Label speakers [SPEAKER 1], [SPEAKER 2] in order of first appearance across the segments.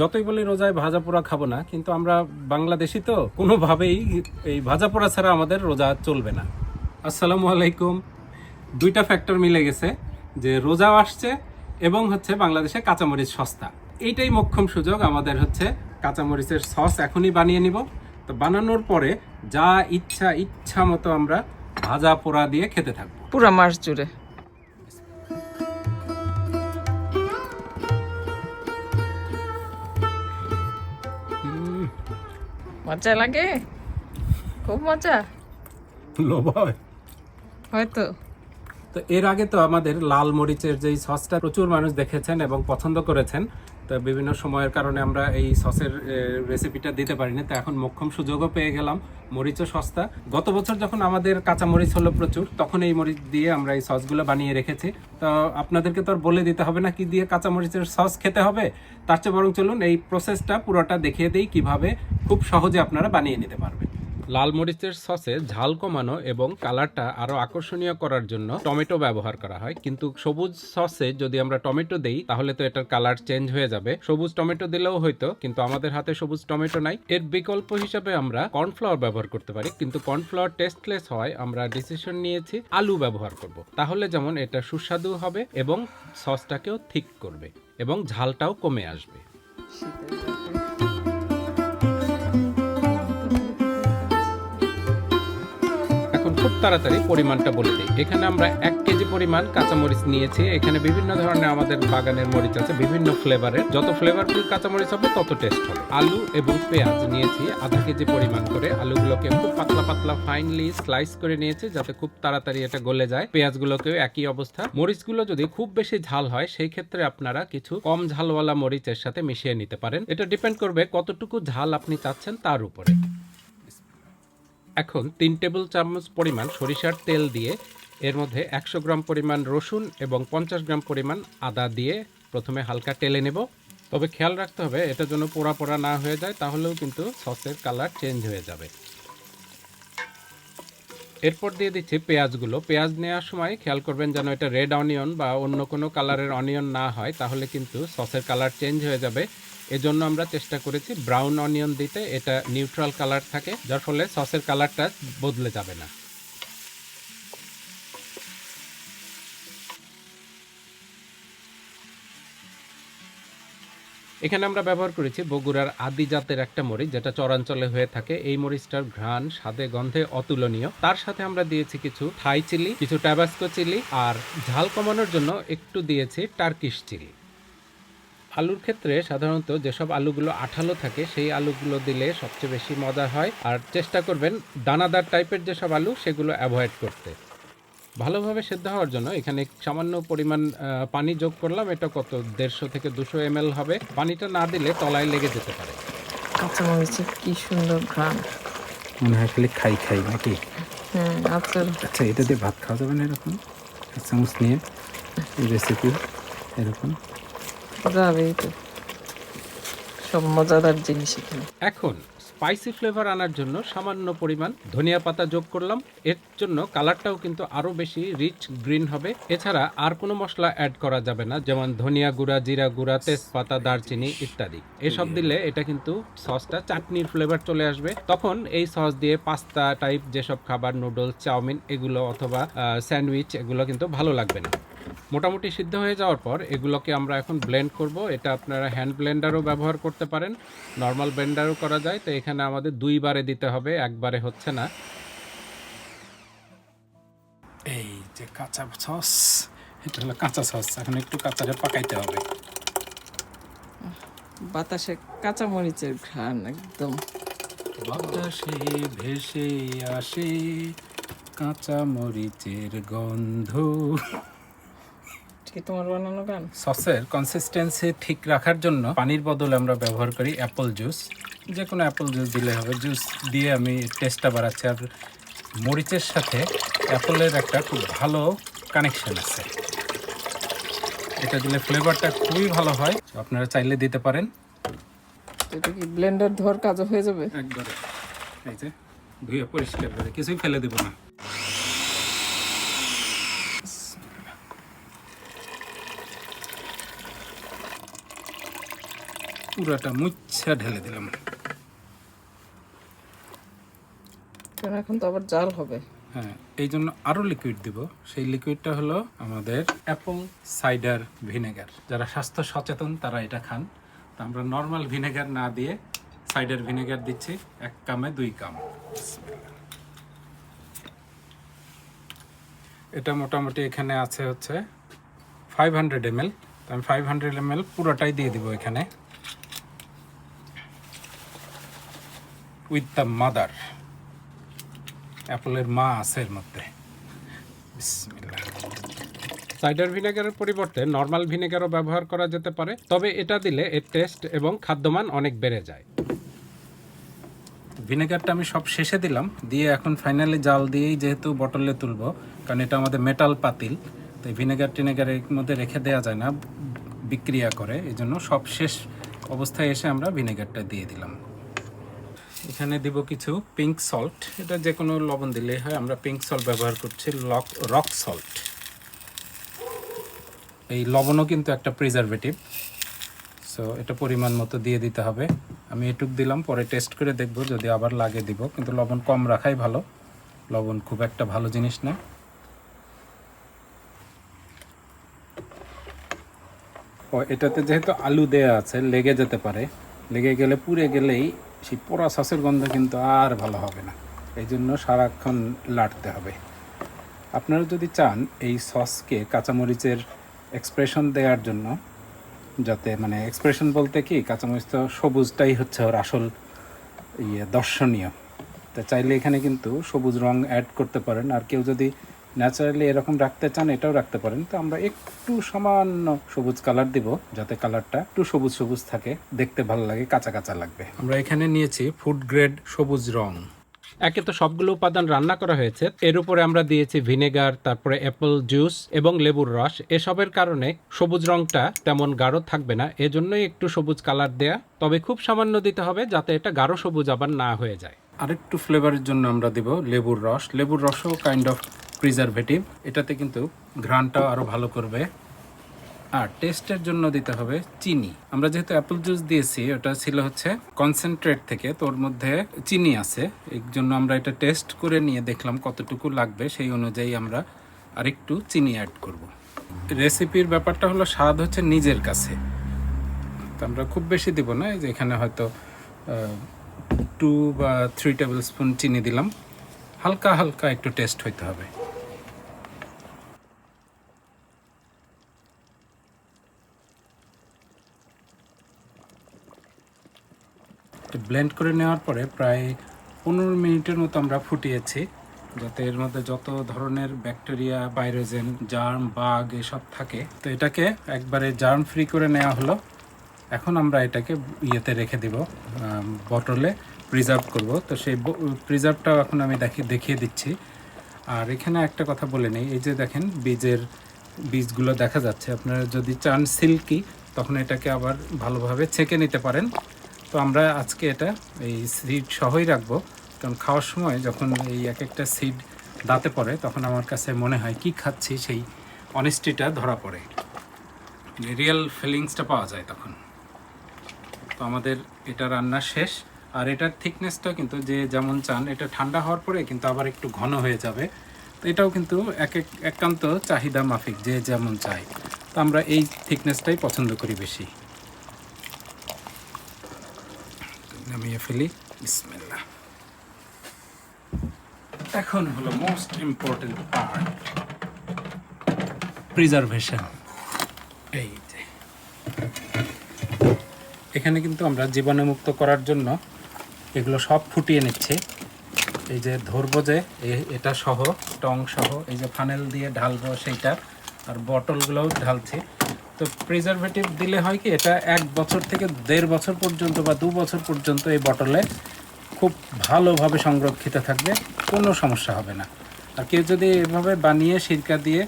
[SPEAKER 1] যতই বলি রোজায় ভাজা পোড়া খাব না, কিন্তু আমরা বাংলাদেশি তো, কোনোভাবেই এই ভাজা পোড়া ছাড়া আমাদের রোজা চলবে না। আসসালামু আলাইকুম। দুইটা ফ্যাক্টর মিলে গেছে, যে রোজাও আসছে এবং হচ্ছে বাংলাদেশে কাঁচামরিচ সস্তা। এইটাই মোক্ষম সুযোগ, আমাদের হচ্ছে কাঁচামরিচের সস এখনই বানিয়ে নিব। তো বানানোর পরে যা ইচ্ছা ইচ্ছা মতো আমরা ভাজা পোড়া দিয়ে খেতে থাকব।
[SPEAKER 2] পুরা মাস জুড়ে। মজা লাগে? খুব মজা।
[SPEAKER 1] লোভ হয়
[SPEAKER 2] হয়তো।
[SPEAKER 1] তো এর আগে তো আমাদের লাল মরিচের যেই সসটা প্রচুর মানুষ দেখেছেন এবং পছন্দ করেছেন তো বিভিন্ন সময়ের কারণে আমরা এই সসের রেসিপিটা দিতে পারিনি। তো এখন মোক্ষম সুযোগও পেয়ে গেলাম। মরিচও সস্তা। গত বছর যখন আমাদের কাঁচা মরিচ হলো প্রচুর, তখন এই মরিচ দিয়ে আমরা এই সসগুলো বানিয়ে রেখেছি। তো আপনাদেরকে তো আর বলে দিতে হবে না কি দিয়ে কাঁচা মরিচের সস খেতে হবে? তার চেয়ে বরং চলুন এই প্রসেসটা পুরোটা দেখিয়ে দিই কীভাবে খুব সহজে আপনারা বানিয়ে নিতে পারবেন। লাল মরিচের সসে ঝাল কমানো এবং কালারটা আরও আকর্ষণীয় করার জন্য টমেটো ব্যবহার করা হয়। কিন্তু সবুজ সসে যদি আমরা টমেটো দেই, তাহলে তো এটার কালার চেঞ্জ হয়ে যাবে। সবুজ টমেটো দিলেও হয়তো, কিন্তু আমাদের হাতে সবুজ টমেটো নাই। এর বিকল্প হিসাবে আমরা কর্নফ্লাওয়ার ব্যবহার করতে পারি, কিন্তু কর্নফ্লাওয়ার টেস্টলেস হয়, আমরা ডিসিশন নিয়েছি আলু ব্যবহার করব। তাহলে যেমন এটা সুস্বাদু হবে এবং সসটাকেও ঠিক করবে এবং ঝালটাও কমে আসবে। তাড়াতাড়ি পরিমাণটা বলে দিই। এখানে আমরা এক কেজি পরিমাণ কাঁচামরিচ নিয়েছি। এখানে বিভিন্ন ধরনের আমাদের বাগানের মরিচ আছে, বিভিন্ন ফ্লেভারের যত ফ্লেভারফুল কাঁচামরিচ হবে, তত টেস্ট হবে। আলু এবং পেঁয়াজ নিয়েছি, আধা কেজি পরিমাণ করে। আলুগুলোকে খুব পাতলা পাতলা ফাইনলি স্লাইস করে নিয়েছি, যাতে খুব তাড়াতাড়ি এটা গলে যায়। পেঁয়াজগুলোকেও একই অবস্থা। মরিচগুলো যদি খুব বেশি ঝাল হয়, সেই ক্ষেত্রে আপনারা কিছু কম ঝালওয়ালা মরিচের সাথে মিশিয়ে নিতে পারেন। এটা ডিপেন্ড করবে কতটুকু ঝাল আপনি চাচ্ছেন তার উপরে। এখন তিন টেবিল চামচ পরিমাণ সরিষার তেল দিয়ে এর মধ্যে একশো গ্রাম পরিমাণ রসুন এবং পঞ্চাশ গ্রাম পরিমাণ আদা দিয়ে প্রথমে হালকা টেলে নেব। তবে খেয়াল রাখতে হবে, এটা যেন পোড়া পোড়া না হয়ে যায়, তাহলেও কিন্তু সসের কালার চেঞ্জ হয়ে যাবে। এরপর দিয়ে দিচ্ছি পেঁয়াজগুলো। পেঁয়াজ নেওয়ার সময় খেয়াল করবেন যেন এটা রেড অনিয়ন বা অন্য কোনো কালারের অনিয়ন না হয়, তাহলে কিন্তু সসের কালার চেঞ্জ হয়ে যাবে। এজন্য আমরা চেষ্টা করেছি ব্রাউন অনিয়ন দিতে, এটা নিউট্রাল কালার থাকে, যার ফলে সসের কালারটা বদলে যাবে না। এখানে আমরা ব্যবহার করেছি বগুড়ার আদি জাতের একটা মরিচ, যেটা চরাঞ্চলে হয়ে থাকে। এই মরিচটার ঘ্রাণ, স্বাদে, গন্ধে অতুলনীয়। তার সাথে আমরা দিয়েছি কিছু থাই চিলি, কিছু ট্যাবাস্কো চিলি, আর ঝাল কমানোর জন্য একটু দিয়েছি টার্কিশ চিলি। আলুর ক্ষেত্রে সাধারণত যেসব আলুগুলো আঠালো থাকে, সেই আলুগুলো দিলে সবচেয়ে বেশি মজা হয়। আর চেষ্টা করবেন দানাদার টাইপের যেসব আলু, সেগুলো অ্যাভয়েড করতে। ভালোভাবে সেদ্ধ হওয়ার জন্য এখানে সামান্য পরিমাণ পানি যোগ করলাম। এটা কত? দেড়শো থেকে দুশো এম হবে। পানিটা না দিলে তলায় লেগে যেতে পারে।
[SPEAKER 2] কাঁচা কি সুন্দর ঘ্রাণ।
[SPEAKER 1] মনে হয় খালি খাই খাই নাকি?
[SPEAKER 2] হ্যাঁ
[SPEAKER 1] আচ্ছা এটা দিয়ে ভাত খাওয়া যাবে না এরকম? এক চামচ নিয়ে এই রেসিপি এরকম।
[SPEAKER 2] যাবেই তো। সব মজাদার জিনিস এখানে।
[SPEAKER 1] এখন স্পাইসি ফ্লেভার আনার জন্য সামান্য পরিমাণ ধনিয়া পাতা যোগ করলাম। এর জন্য কালারটাও কিন্তু আরও বেশি রিচ গ্রিন হবে। এছাড়া আর কোনো মশলা অ্যাড করা যাবে না, যেমন ধনিয়া গুঁড়া, জিরা গুঁড়া, তেজপাতা, দারচিনি ইত্যাদি। এসব দিলে এটা কিন্তু সসটা চাটনির ফ্লেভার চলে আসবে। তখন এই সস দিয়ে পাস্তা টাইপ যেসব খাবার নুডলস চাউমিন এগুলো অথবা স্যান্ডউইচ এগুলো কিন্তু ভালো লাগবে না। মোটামুটি সিদ্ধ হয়ে যাওয়ার পর এগুলোকে আমরা এখন ব্লেন্ড করব। এটা আপনারা হ্যান্ড ব্লেন্ডারও ব্যবহার করতে পারেন। নর্মাল ব্লেন্ডারও করা যায়। তো এখানে আমাদের দুইবারে দিতে হবে একবারে হচ্ছে না। এই যে কাঁচা সস এটা হলো কাঁচা সস। এখন একটু কাঁচাটা পাকাইতে হবে।
[SPEAKER 2] বাতাসে কাঁচা মরিচের ঘ্রাণ একদম।
[SPEAKER 1] বাতাসে ভেসে আসে কাঁচা মরিচের গন্ধ।
[SPEAKER 2] কি তোমার বানানো গান?
[SPEAKER 1] সসের কনসিস্টেন্সি ঠিক রাখার জন্য পানির বদলে আমরা ব্যবহার করি অ্যাপল জুস যে কোনো অ্যাপল জুস দিলে হবে। জুস দিয়ে আমি টেস্টটা বাড়াচ্ছি। আর মরিচের সাথে অ্যাপলের একটা খুব ভালো কানেকশন আছে। এটা দিলে ফ্লেভারটা খুবই ভালো হয়। আপনারা চাইলে দিতে পারেন।
[SPEAKER 2] এটা কি ব্লেন্ডার ধোয়ার কাজও হয়ে যাবে?
[SPEAKER 1] একবারে এই যে ধুয়ে পরিষ্কার করে কিছুই ফেলে দেবো না। পুরাটা মুচ্ছা ঢেলে দিলাম।
[SPEAKER 2] কারণ এখন তো আবার জাল হবে।
[SPEAKER 1] হ্যাঁ এই জন্য আরও লিকুইড দিব। সেই লিকুইডটা হলো আমাদের অ্যাপল সাইডার ভিনেগার যারা স্বাস্থ্য সচেতন তারা এটা খান। তো আমরা নর্মাল ভিনেগার না দিয়ে সাইডার ভিনেগার দিচ্ছি এক কামে দুই কাম। এটা মোটামুটি এখানে আছে হচ্ছে ফাইভ হান্ড্রেড এম এল আমি ফাইভ হান্ড্রেড এম এল পুরোটাই দিয়ে দিব এখানে। উইথ দ্য মাদার অ্যাপলের মা আছে এর মধ্যে। সাইডার ভিনেগারের পরিবর্তে নর্মাল ভিনেগারও ব্যবহার করা যেতে পারে তবে এটা দিলে এর টেস্ট এবং খাদ্যমান অনেক বেড়ে যায়। ভিনেগারটা আমি সব শেষে দিলাম দিয়ে এখন ফাইনালি জাল দিয়েই যেহেতু বটলে তুলবো কারণ এটা আমাদের মেটাল পাতিল তো এই ভিনেগার টিনেগার এর মধ্যে রেখে দেওয়া যায় না বিক্রিয়া করে এই জন্য সব শেষ অবস্থায় এসে আমরা ভিনেগারটা দিয়ে দিলাম। এখানে দিব কিছু পিঙ্ক সল্ট এটা যে কোনো লবণ দিলেই হয়, আমরা পিঙ্ক সল্ট ব্যবহার করছি লক রক সল্ট এই লবণও কিন্তু একটা প্রিজারভেটিভ সো এটা পরিমাণ মতো দিয়ে দিতে হবে। আমি এটুক দিলাম, পরে টেস্ট করে দেখব, যদি আবার লাগে দিব। কিন্তু লবণ কম রাখাই ভালো। লবণ খুব একটা ভালো জিনিস না। ও, এটাতে যেহেতু আলু দেয়া আছে, লেগে যেতে পারে। লেগে গেলে পুড়ে গেলেই সেই পোড়া সসের গন্ধ কিন্তু আর ভালো হবে না। এই জন্য সারাক্ষণ লাটতে হবে। আপনারা যদি চান এই সসকে কাঁচামরিচের এক্সপ্রেশন দেওয়ার জন্য, যাতে মানে এক্সপ্রেশন বলতে কি, কাঁচামরিচ তো সবুজটাই হচ্ছে ওর আসল ইয়ে দর্শনীয়। তা চাইলে এখানে কিন্তু সবুজ রং অ্যাড করতে পারেন। আর কেউ যদি ন্যাচারালি এরকম রাখতে চান, এটাও রাখতে পারেন। তো আমরা একটু সামান্য সবুজ কালার দিব, যাতে কালারটা একটু সবুজ সবুজ থাকে, দেখতে ভালো লাগে, কাঁচা কাঁচা লাগবে। আমরা এখানে নিয়েছি ফুড গ্রেড সবুজ রং। একে তো সবগুলো উপাদান রান্না করা হয়েছে। এর উপরে আমরা দিয়েছি ভিনেগার তারপরে অ্যাপল জুস এবং লেবুর রস। এসবের কারণে সবুজ রংটা তেমন গাঢ় থাকবে না। এজন্যই একটু সবুজ কালার দেয়া। তবে খুব সামান্য দিতে হবে, যাতে এটা গাঢ় সবুজ আবার না হয়ে যায়। আরেকটু ফ্লেভারের জন্য আমরা দিব লেবুর রস। লেবুর রসও কাইন্ড অফ প্রিজারভেটিভ এটাতে কিন্তু ঘ্রাণটাও আরও ভালো করবে। আর টেস্টের জন্য দিতে হবে চিনি। আমরা যেহেতু অ্যাপল জুস দিয়েছি, ওটা ছিল হচ্ছে কনসেন্ট্রেট থেকে তোর মধ্যে চিনি আছে। এই জন্য আমরা এটা টেস্ট করে নিয়ে দেখলাম কতটুকু লাগবে, সেই অনুযায়ী আমরা আরেকটু চিনি অ্যাড করব। রেসিপির ব্যাপারটা হলো স্বাদ হচ্ছে নিজের কাছে। আমরা খুব বেশি দিব না যে এখানে হয়তো টু বা থ্রি টেবিল স্পুন চিনি দিলাম। হালকা হালকা একটু টেস্ট হইতে হবে। ব্লেন্ড করে নেওয়ার পরে প্রায় পনেরো মিনিটের মতো আমরা ফুটিয়েছি, যাতে এর মধ্যে যত ধরনের ব্যাকটেরিয়া, ভাইরোজেন, জার্ম বাগ এসব থাকে। তো এটাকে একবারে জার্ম ফ্রি করে নেওয়া হলো। এখন আমরা এটাকে ইয়েতে রেখে দিব বটলে প্রিজার্ভ করব। তো সেই প্রিজার্ভটাও এখন আমি দেখি, দেখিয়ে দিচ্ছি। আর এখানে একটা কথা বলে নেই, এই যে দেখেন বীজের বীজগুলো দেখা যাচ্ছে। আপনারা যদি চান সিল্কি তখন এটাকে আবার ভালোভাবে ছেঁকে নিতে পারেন। তো আমরা আজকে এটা এই সিড সহই রাখব। কারণ খাওয়ার সময় যখন এই এক একটা সিড দাঁতে পড়ে, তখন আমার কাছে মনে হয় কি খাচ্ছি সেই অনেস্টিটা ধরা পড়ে। রিয়েল ফিলিংসটা পাওয়া যায় তখন। তো আমাদের এটা রান্না শেষ। আর এটার থিকনেসটা কিন্তু যে যেমন চান, এটা ঠান্ডা হওয়ার পরে কিন্তু আবার একটু ঘন হয়ে যাবে। তো এটাও কিন্তু এক এক একান্ত চাহিদা মাফিক যে যেমন চায় তো আমরা এই থিকনেসটাই পছন্দ করি বেশি। নামিয়ে ফেলি। বিসমিল্লাহ। এখন হলো মোস্ট ইম্পর্টেন্ট পার্ট প্রিজার্ভেশন এই যে। এখানে কিন্তু আমরা জীবাণুমুক্ত করার জন্য এগুলো সব ফুটিয়ে নিচ্ছি। এই যে ধরবো যে এটা সহ, টং সহ, এই যে ফানেল দিয়ে ঢালবো সেইটা, আর বটলগুলোও ঢালছি। তো প্রিজারভেটিভ দিলে হয় কি, এটা এক বছর থেকে দেড় বছর পর্যন্ত বা দু বছর পর্যন্ত এই বটলে খুব ভালোভাবে সংরক্ষিত থাকবে, কোনো সমস্যা হবে না। আর কেউ যদি এভাবে বানিয়ে সিরকা দিয়ে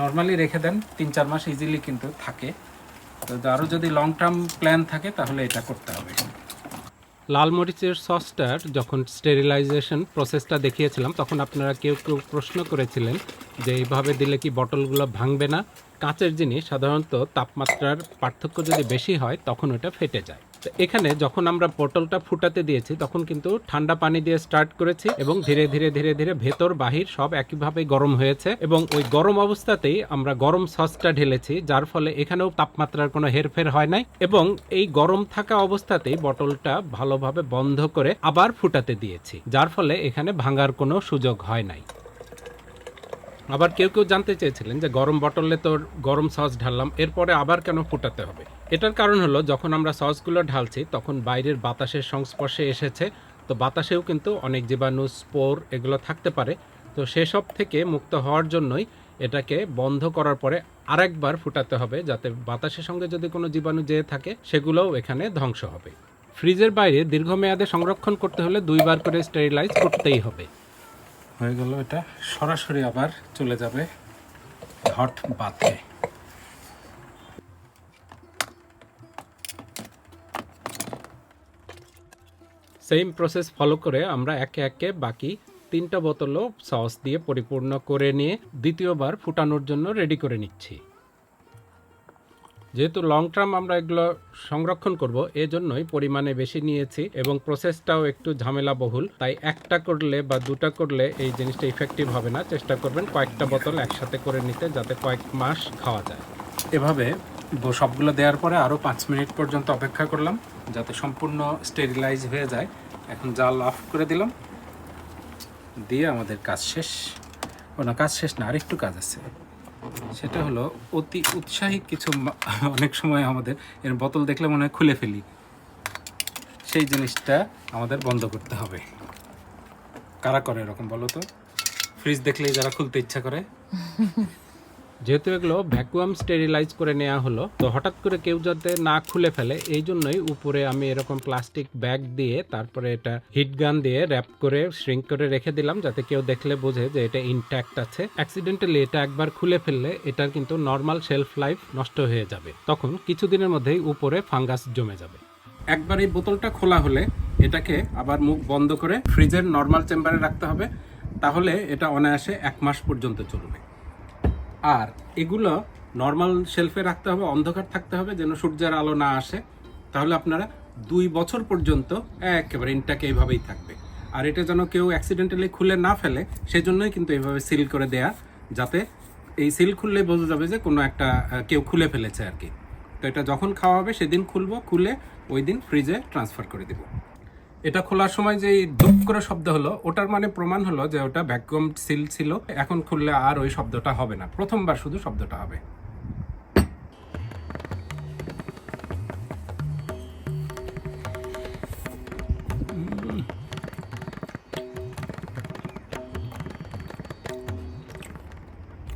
[SPEAKER 1] নর্মালি রেখে দেন, তিন চার মাস ইজিলি কিন্তু থাকে। তো আরও যদি লং টার্ম প্ল্যান থাকে, তাহলে এটা করতে হবে। লাল মরিচের সসটার যখন স্টেরিলাইজেশন প্রসেসটা দেখিয়েছিলাম, তখন আপনারা কেউ কেউ প্রশ্ন করেছিলেন যে এইভাবে দিলে কি বটলগুলো ভাঙবে না? কাঁচের জিনিস সাধারণত তাপমাত্রার পার্থক্য যদি বেশি হয়, তখন ওটা ফেটে যায়। তো এখানে যখন আমরা পটলটা ফুটাতে দিয়েছি, তখন কিন্তু ঠান্ডা পানি দিয়ে স্টার্ট করেছি এবং ধীরে ধীরে ধীরে ধীরে ভেতর, বাহির সব একইভাবে গরম হয়েছে এবং ওই গরম অবস্থাতেই আমরা গরম সসটা ঢেলেছি, যার ফলে এখানেও তাপমাত্রার কোনো হেরফের হয় নাই এবং এই গরম থাকা অবস্থাতেই বটলটা ভালোভাবে বন্ধ করে আবার ফুটাতে দিয়েছি, যার ফলে এখানে ভাঙার কোনো সুযোগ হয় নাই। আবার কেউ কেউ জানতে চেয়েছিলেন যে গরম বটলে তো গরম সস ঢাললাম, এরপরে আবার কেন ফুটাতে হবে? এটার কারণ হলো, যখন আমরা সসগুলো ঢালছি, তখন বাইরের বাতাসের সংস্পর্শে এসেছে, তো বাতাসেও কিন্তু অনেক জীবাণু, স্পোর এগুলো থাকতে পারে। তো সেসব থেকে মুক্ত হওয়ার জন্যই এটাকে বন্ধ করার পরে আরেকবার ফুটাতে হবে, যাতে বাতাসের সঙ্গে যদি কোনো জীবাণু যেয়ে থাকে, সেগুলোও এখানে ধ্বংস হবে। ফ্রিজের বাইরে দীর্ঘমেয়াদে সংরক্ষণ করতে হলে দুইবার করে স্টেরিলাইজ করতেই হবে। হয়ে গেল এটা। সরাসরি আবার চলে যাবে হট বাথে সেম প্রসেস ফলো করে আমরা একে একে বাকি তিনটা বোতলও সস দিয়ে পরিপূর্ণ করে নিয়ে দ্বিতীয়বার ফুটানোর জন্য রেডি করে নিচ্ছি। যেহেতু লং টার্ম আমরা এগুলো সংরক্ষণ করব, এজন্যই পরিমাণে বেশি নিয়েছি এবং প্রসেসটাও একটু ঝামেলা বহুল তাই একটা করলে বা দুটা করলে এই জিনিসটা ইফেক্টিভ হবে না। চেষ্টা করবেন কয়েকটা বোতল একসাথে করে নিতে যাতে কয়েক মাস খাওয়া যায়। এভাবে সবগুলো দেওয়ার পরে আরও পাঁচ মিনিট পর্যন্ত অপেক্ষা করলাম যাতে সম্পূর্ণ স্টেরিলাইজ হয়ে যায়। এখন জাল অফ করে দিলাম। দিয়ে আমাদের কাজ শেষ। ও না কাজ শেষ না, আরেকটু কাজ আছে। সেটা হলো অতি উৎসাহী কিছু অনেক সময় আমাদের এর বোতল দেখলে মনে হয় খুলে ফেলি। সেই জিনিসটা আমাদের বন্ধ করতে হবে। কারা করে এরকম বলো তো? ফ্রিজ দেখলেই যারা খুলতে ইচ্ছা করে। যেহেতু এগুলো ভ্যাকুয়াম স্টেরিলাইজ করে নেওয়া হলো, তো হঠাৎ করে কেউ যাতে না খুলে ফেলে, এই জন্যই উপরে আমি এরকম প্লাস্টিক ব্যাগ দিয়ে, তারপরে এটা হিট গান দিয়ে র্যাপ করে শ্রিঙ্ক করে রেখে দিলাম, যাতে কেউ দেখলে বোঝে যে এটা ইনট্যাক্ট আছে। অ্যাক্সিডেন্টালি এটা একবার খুলে ফেললে এটার কিন্তু নর্মাল শেলফ লাইফ নষ্ট হয়ে যাবে। তখন কিছুদিনের মধ্যেই উপরে ফাঙ্গাস জমে যাবে। একবার এই বোতলটা খোলা হলে, এটাকে আবার মুখ বন্ধ করে ফ্রিজের নর্মাল চেম্বারে রাখতে হবে। তাহলে এটা অনায়াসে এক মাস পর্যন্ত চলবে। আর এগুলো নর্মাল শেলফে রাখতে হবে, অন্ধকার থাকতে হবে যেন সূর্যের আলো না আসে। তাহলে আপনারা দুই বছর পর্যন্ত একেবারে ইনটাকে এইভাবেই থাকবে। আর এটা যেন কেউ অ্যাক্সিডেন্টালি খুলে না ফেলে, সেজন্যই কিন্তু এইভাবে সিল করে দেয়া, যাতে এই সিল খুললে বোঝা যাবে যে কোনো একটা কেউ খুলে ফেলেছে আর কি। তো এটা যখন খাওয়া হবে, সেদিন খুলবো, খুলে ওই দিন ফ্রিজে ট্রান্সফার করে দিব। এটা খোলার সময় যে দুপ করে শব্দ হলো ওটার মানে প্রমাণ হলো যে ওটা ভ্যাকুয়াম সিল ছিল। এখন খুললে আর ওই শব্দটা হবে না। প্রথমবার শুধু শব্দটা হবে।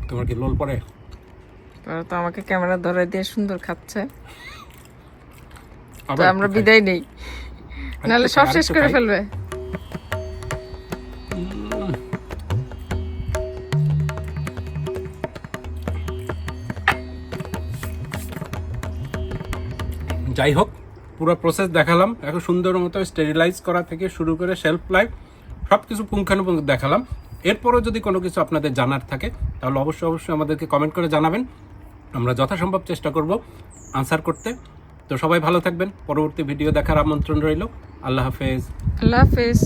[SPEAKER 1] তোমার কি লোল পড়ে?
[SPEAKER 2] তারা তো আমাকে ক্যামেরা ধরে দিয়ে সুন্দর খাচ্ছে। তো আমরা বিদায় নেই। নাহলে সব শেষ করে। ফেলবে।
[SPEAKER 1] যাই হোক পুরো প্রসেস দেখালাম। এখন সুন্দর মতো স্টেরিলাইজ করা থেকে শুরু করে শেলফ লাইফ সব কিছু পুঙ্খানুপুঙ্খ দেখালাম। এরপরও যদি কোনো কিছু আপনাদের জানার থাকে তাহলে অবশ্যই অবশ্যই আমাদেরকে কমেন্ট করে জানাবেন। আমরা যথাসম্ভব চেষ্টা করব আনসার করতে। তো সবাই ভালো থাকবেন। পরবর্তী ভিডিও দেখার আমন্ত্রণ রইল। আল্লাহ হাফেজ।
[SPEAKER 2] আল্লাহ হাফেজ।